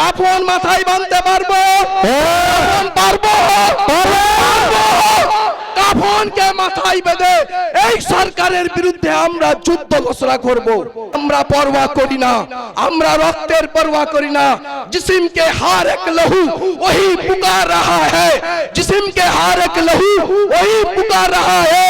কাফন মাথায় বাঁধতে পারবো কাফন পারবো পারবো কাফনকে মাথায় বেঁধে এই সরকারের বিরুদ্ধে আমরা যুদ্ধ ঘোষণা করব আমরা পরোয়া করি না আমরা রক্তের পরোয়া করি না जिस्म के हर एक लहू वही पुकार रहा है जिस्म के हर एक लहू वही पुकार रहा है ए मेरे उम्मत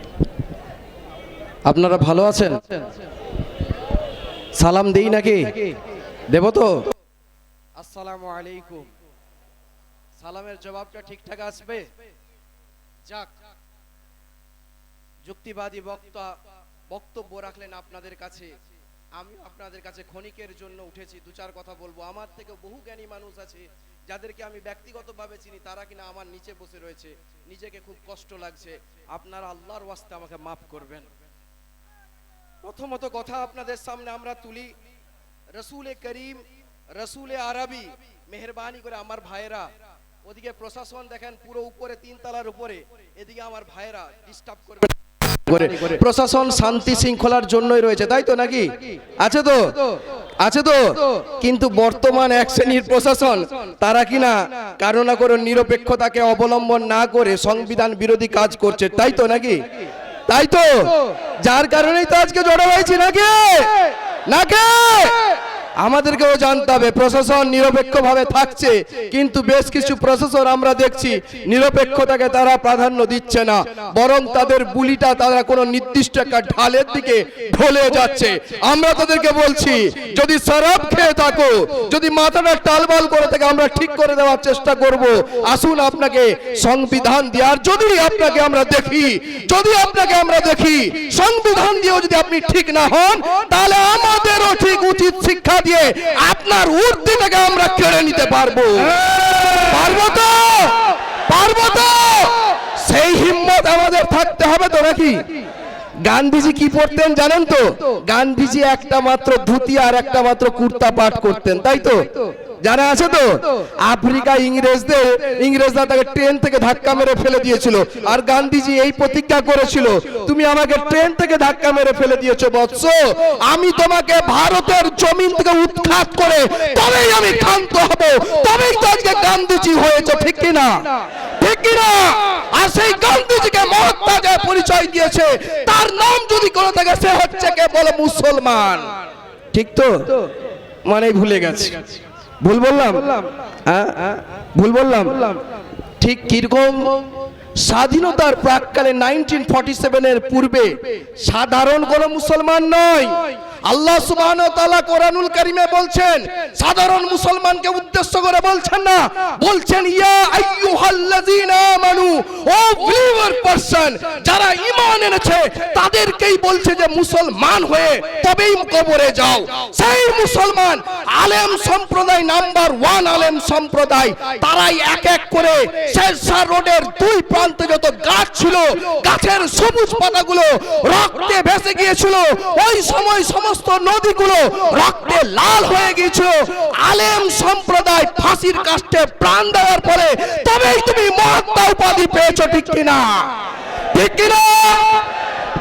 আপনারা ভালো আছেন? সালাম দেই নাকি? দেব তো? আসসালামু আলাইকুম। সালামের জবাবটা ঠিকঠাক আসবে? যাক, যুক্তিবাদী বক্তা বক্তব্য রাখলেন আপনাদের কাছে। আমি আপনাদের কাছে ক্ষণিকের জন্য উঠেছি, দু চার কথা বলব। আমার থেকে বহু জ্ঞানী মানুষ আছে, যাদেরকে আমি ব্যক্তিগতভাবে চিনি, তারা কিনা আমার নিচে বসে রয়েছে। নিজেকে খুব কষ্ট লাগছে। আপনারা আল্লাহর ওয়াস্তে আমাকে মাফ করবেন। প্রথমত কথা আপনাদের সামনে আমরা তুলি, রসুলে করিম, রসুলে আরবি, মেহরবানি করে আমার ভাইয়েরা, ওদিকে প্রশাসন দেখেন পুরো উপরে তিন তলার উপরে, এদিকে আমার ভাইয়েরা ডিস্টার্ব করবে। প্রশাসন শান্তি শৃঙ্খলার জন্যই রয়েছে, তাই তো নাকি? আছে তো? আছে তো? কিন্তু বর্তমান এক শ্রেণির প্রশাসন, তারা কিনা কারও না কোনো নিরপেক্ষতাকে অবলম্বন না করে সংবিধান বিরোধী কাজ করছে, তাই তো নাকি? তাই তো? যার কারণেই তো আজকে জড়ো হয়েছি নাকি? নাকি? আমাদেরকেও জানতে হবে, প্রশাসন নিরপেক্ষভাবে থাকছে, কিন্তু বেশ কিছু প্রশাসন আমরা দেখছি নিরপেক্ষতাকে তারা প্রাধান্য দিচ্ছে না, বরং তাদের বুলিটা তারা কোনো নির্দিষ্ট একটা ঢালের দিকে ঢলে যাচ্ছে। আমরা তাদেরকে বলছি, যদি শরাব খেয়ে থাকো, যদি মাথাটা টালবাল করে থাকে আমরা ঠিক করে দেওয়ার চেষ্টা করব, আসুন আপনাকে সংবিধান দেওয়ার, যদি আপনাকে আমরা দেখি, যদি আপনাকে আমরা দেখি, সংবিধান দিয়েও যদি আপনি ঠিক না হন, তাহলে আমাদেরও ঠিক উচিত শিক্ষা দিয়ে আপনার উর্দি থেকে আমরা কেড়ে নিতে পারব। পারব তো? পারব তো? সেই হিম্মত আমাদের থাকতে হবে তো নাকি? গান্ধীজি কি পড়তেন জানেন তো? গান্ধীজি একটা মাত্র ধুতি আর একটা মাত্র কুর্তা পাঠ করতেন, তাই তো? জানা আছে তো? আফ্রিকা ইংরেজদের ইংরেজরা তাকে ট্রেন থেকে ধাক্কা মেরে ফেলে দিয়েছিল। আর গান্ধীজি এই প্রতিজ্ঞা করেছিল তুমি আমাকে ট্রেন থেকে ধাক্কা মেরে ফেলে দিয়েছ বৎস। আমি তোমাকে ভারতের জমিন থেকে উৎখাত করে তবেই আমি ক্ষান্ত হব। তবেই তো আজকে গান্ধীজি হয়েছে ঠিক কি না? ঠিক কি না? আর সেই গান্ধীজিকে মহাত্মা যে পরিচয় দিয়েছে তার নাম যদি করে থাকে সে হচ্ছে কে বলে মুসলমান। ঠিক তো? মানে ভুলে গেছে। ভুল বললাম? হ্যাঁ? ভুল বললাম? ঠিক কীরকম? স্বাধীনতার প্রাককালে নাইনটিন ফর্টি সেভেনের পূর্বে সাধারণ কোন মুসলমান নয়। আল্লাহ সুবাহ কোরআনুল কারিমে বলছেন সাধারণ মুসলমানকে উদ্দেশ্য করে বলছেন না। বলছেন, ইয়া আইয়ুহাল্লাযীনা আমানু, ও বিলিভার পারসন যারা ঈমান এনেছে, তাদেরকেই বলছে যে মুসলমান হয়ে তবেই কবরে যাও। সেই মুসলমান, আলেম সম্প্রদায় নাম্বার ওয়ান আলেম সম্প্রদায়, তারাই এক এক করে শেরশাহ রোডের দুই প্রান্তে যত গাছ ছিল, গাছের সবুজ পাতাগুলো রক্তে ভেসে গিয়েছিল, ওই সময় সমস্ত নদীগুলো রক্তে লাল হয়ে গিয়েছিল। আলেম সম্প্রদায় ফাঁসির কাষ্টে প্রাণ দেওয়ার পরে তবেই তুমি মহাত্মা উপাধি পেয়েছ, ঠিক কিনা? ঠিক কিনা?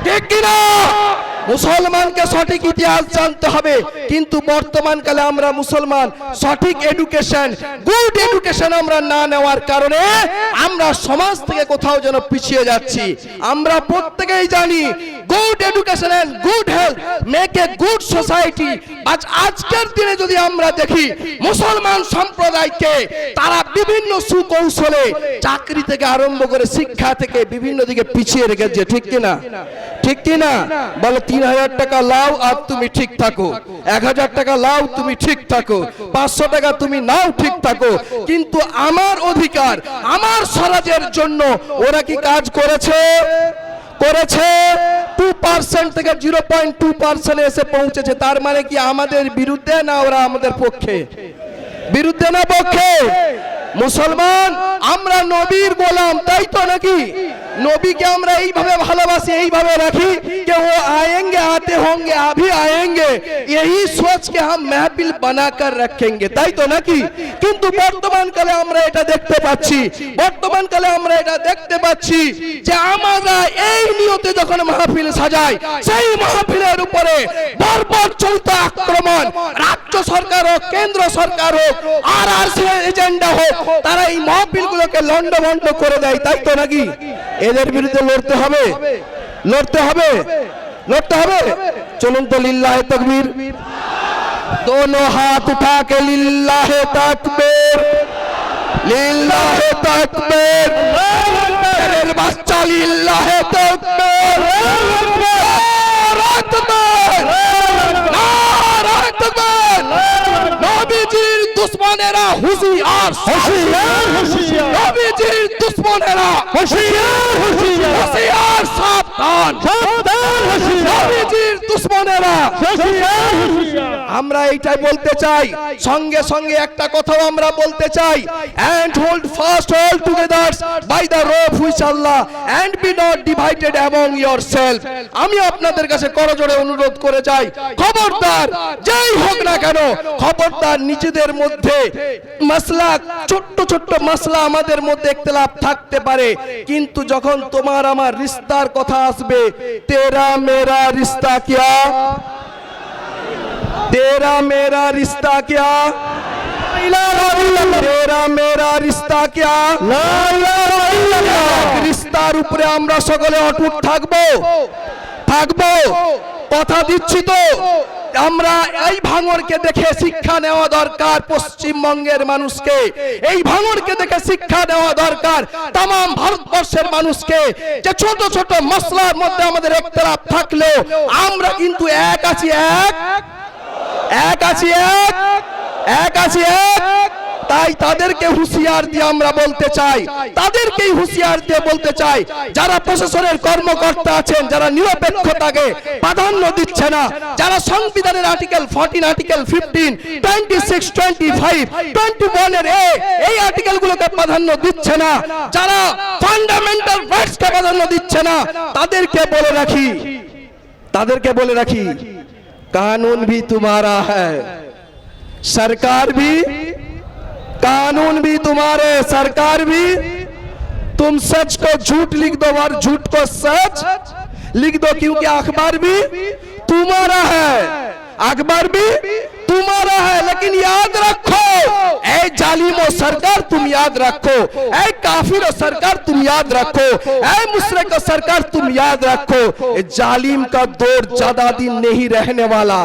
ঠিক কিনা? মুসলমানকে সঠিক ইতিহাস জানতে হবে। কিন্তু বর্তমান কালে আমরা মুসলমান, সঠিক এডুকেশন গুড এডুকেশন আমরা না নেওয়ার কারণে আমরা সমাজ থেকে কোথাও যেন পিছিয়ে যাচ্ছি। আমরা প্রত্যেকেই জানি good education and good health make a good society আজ আজকের দিনে যদি আমরা দেখি, মুসলমান সম্প্রদায়কে তারা বিভিন্ন সুকৌশলে চাকরি থেকে আরম্ভ করে শিক্ষা থেকে বিভিন্ন দিকে পিছিয়ে রেখেছে। ঠিক কিনা? ঠিক কিনা? বলে তিন হাজার টাকা লাও আর তুমি ঠিক থাকো। এক হাজার টাকা লাও তুমি ঠিক থাকো। পাঁচশো টাকা তুমি নাও ঠিক থাকো। কিন্তু আমার অধিকার আমার স্বরাজের জন্য ওরা কি কাজ করেছে? করেছে? টু পার্সেন্ট থেকে জিরো পয়েন্ট টু পার্সেন্ট এসে পৌঁছেছে। তার মানে কি আমাদের বিরুদ্ধে না ওরা আমাদের পক্ষে? বিরুদ্ধে না পক্ষে? মুসলমান আমরা নবীর গোলাম তাই তো নাকি নবীকে আমরা এইভাবে ভালোবাসি এইভাবে রাখি कि वो आएंगे आते होंगे अभी आएंगे यही सोच के हम महफिल बनाकर रखेंगे তাই তো নাকি কিন্তু বর্তমান কালে আমরা এটা দেখতে পাচ্ছি বর্তমান কালে আমরা এটা দেখতে পাচ্ছি যে আমরা এই নিয়তে যখন মাহফিল সাজাই সেই মাহফিলের উপরে বর্বর চলতে আক্রমণ রাজ্য সরকার হোক কেন্দ্র সরকার হোক আর আর এজেন্ডা হোক তারা এই মাহফিলগুলোকে লন্ডভন্ড করে দেয় তাই তো নাকি এদের বিরুদ্ধে লড়তে হবে লড়তে হবে লড়তে হবে চলুন তো লিল্লাহে তকবীর दोनों हाथ उठा के लिल्लाहे तकबीर लिल्लाहे तकबीर तेरे बच्चा लिल्लाहे तकबीर नारा तकबीर দুশ্মনেরা হুঁশিয়ার। হুঁশিয়ার, হুঁশিয়ার। নবীজির দুশ্মনেরা হুঁশিয়ার হুঁশিয়ার। হুঁশিয়ার সাবধান। সাবধান হুঁশিয়ার। নবীজির দুশ্মনেরা হুঁশিয়ার হুঁশিয়ার। আমরা এইটাই বলতে চাই। সঙ্গে সঙ্গে একটা কথাও আমরা বলতে চাই। And hold fast all together by the rope which Allah and be not divided among yourself. আমি আপনাদের কাছে করজোড়ে অনুরোধ করে যাই খবরদার, যেই হোক না কেন, খবরদার নিজেদের মধ্যে মাসলা, ছোট্ট ছোট্ট মাসলা আমাদের মধ্যে একতলাপ থাকতে পারে। কিন্তু যখন তোমার আমার রিস্তার কথা আসবে, তেরা মেরা রিস্তা কিয়া? तेरा मेरा रिश्ता क्या तेरा मेरा रिश्ता क्या এক রিস্তার উপরে আমরা সকলে অটুট থাকবো থাকবো কথা দিচ্ছি তো আমরা এই ভাঙরকে দেখে শিক্ষা নেওয়া দরকার পশ্চিমবঙ্গের মানুষকে এই ভাঙরকে দেখে শিক্ষা নেওয়া দরকার তাম ভারতবর্ষের মানুষকে যে ছোট ছোট মশলার মধ্যে আমাদের একতলাপ থাকলেও আমরা কিন্তু এক আছি এক এক আছি, এক। এক আছি, এক। তাই তাদেরকে হুঁশিয়ার দিয়ে আমরা বলতে চাই। তাদেরকেই হুঁশিয়ার দিয়ে বলতে চাই, যারা প্রশাসনের কর্মকর্তা আছেন, যারা নিরপেক্ষতাকে প্রাধান্য দিচ্ছে না, যারা সংবিধানের article fourteen article fifteen twenty six twenty five twenty ওয়ানের এ, এই আর্টিকেলগুলোকে প্রাধান্য দিচ্ছে না, যারা ফান্ডামেন্টাল রাইটসকে প্রাধান্য দিচ্ছে না, তাদেরকে বলে রাখি। তাদেরকে বলে রাখি। कानून भी तुम्हारा है। सरकार भी, कानून भी तुम्हारे सरकार भी, तुम सच को झूठ लिख दो और झूठ को सच लिख दो, क्योंकि अखबार भी तुम्हारा है। अखबार भी तुम्हारा है, लेकिन याद रखो। ए जालिमो सरकार, तुम याद रखो। ए काफिरो सरकार, तुम याद रखो। ए मुशरक सरकार, तुम याद रखो। जालिम का दौर ज़्यादा दिन नहीं रहने वाला।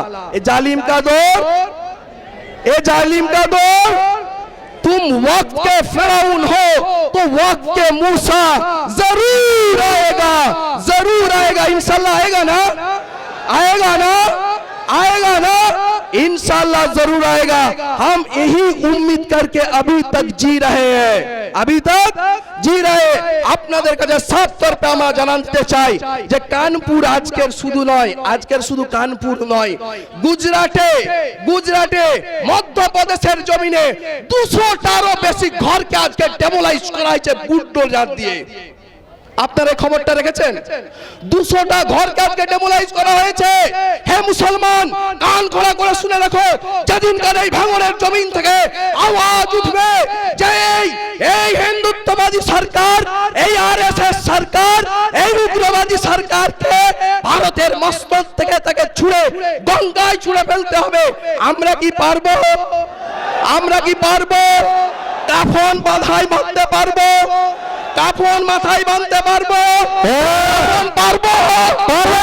जालिम का दौर? ए जालिम का दौर? तुम वक्त के फिरौन हो तो वक्त के मूसा ज़रूर आएगा। ज़रूर आएगा, इंशाल्लाह आएगा ना? आएगा ना? आएगा ना? इंशाल्लाह जरूर आएगा हम यही उम्मीद करके अभी तक जी रहे हैं अभी तक জি রায় আপনাদের কাছে সাত তরফে আমরা জানাতে চাই যে কানপুর আজকের শুধু নয় আজকের শুধু কানপুর নয় গুজরাটে গুজরাটে মধ্যপ্রদেশের জমিনে দুশোটারও বেশি ঘরকে আজকে ডেমোলাইজ করা হয়েছে বুলডোজার দিয়ে আপনারা খবরটা রেখেছেন? দুশোটা ঘরকে আজকে ডেমোলাইজ করা হয়েছে। হে মুসলমান কান খোলা করে শুনে রাখো। যেদিনকার এই ভাঙনের জমিন থেকে আওয়াজ উঠবে যে এই এই হিন্দুত্ববাদী সরকার, এই আরএসএস সরকার, এই উগ্রবাদী সরকারকে ভারতের মস্তক থেকে তাকে ছুঁড়ে, গঙ্গায় ছুঁড়ে ফেলতে হবে। আমরা কি পারব? আমরা কি পারব? কাফন বাধাই বাঁধতে পারব? কাফন মাথায় বাঁধতে পারব? কাফন পারব? পারব।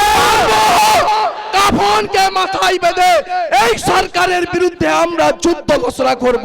কাফনকে মাথায় বেঁধে এই সরকারের বিরুদ্ধে আমরা যুদ্ধ ঘোষণা করব।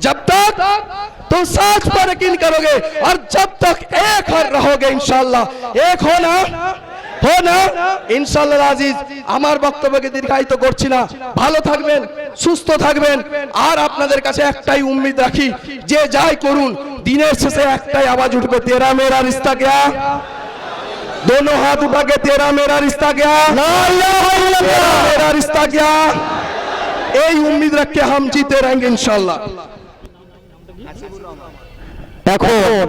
जब तक तुम साथ पर यकीन करोगे और जब तक एक हर रहोगे इंशाल्लाह एक हो ना हो না ইনশাল্লাহ আজিজ আমার বক্তব্যকে দীর্ঘায়িত করছি না ভালো থাকবেন সুস্থ থাকবেন আর আপনাদের কাছে একটাই উম্মিদ রাখি যে যাই করুন দিনের শেষে একটাই আওয়াজ উঠবে তেরা মেরা রিস্তা গয়া दोनों हाथ उठा के तेरा मेरा रिश्ता क्या तेरा मेरा रिश्ता क्या এই উম্মিদ রাখকে হাম জিতে रहेंगे इंशाल्लाह এখন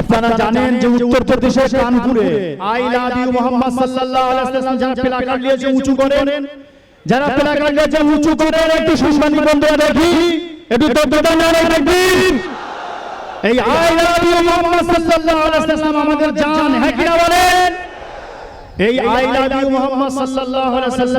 আপনারা জানেন যে উত্তরপ্রদেশের কানপুরে আই লাভ ইউ মোহাম্মদ সাল্লাল্লাহু আলাইহি ওয়াসাল্লাম যারা প্লাকার্ড নিয়েছে উঁচু করেন যারা প্লাকার্ড নিয়েছে উঁচু করেন একটু বন্ধুরা দেখি একটু নারে দেখবেন এই আই লাভ ইউ মোহাম্মদ সাল্লাল্লাহু আলাইহি ওয়াসাল্লাম আমাদের জান হ্যাঁ কিনা বলেন? এই আই লাভ ইউ মোহাম্মদ সাল্লাল্লাহু আলাইহি ওয়াসাল্লাম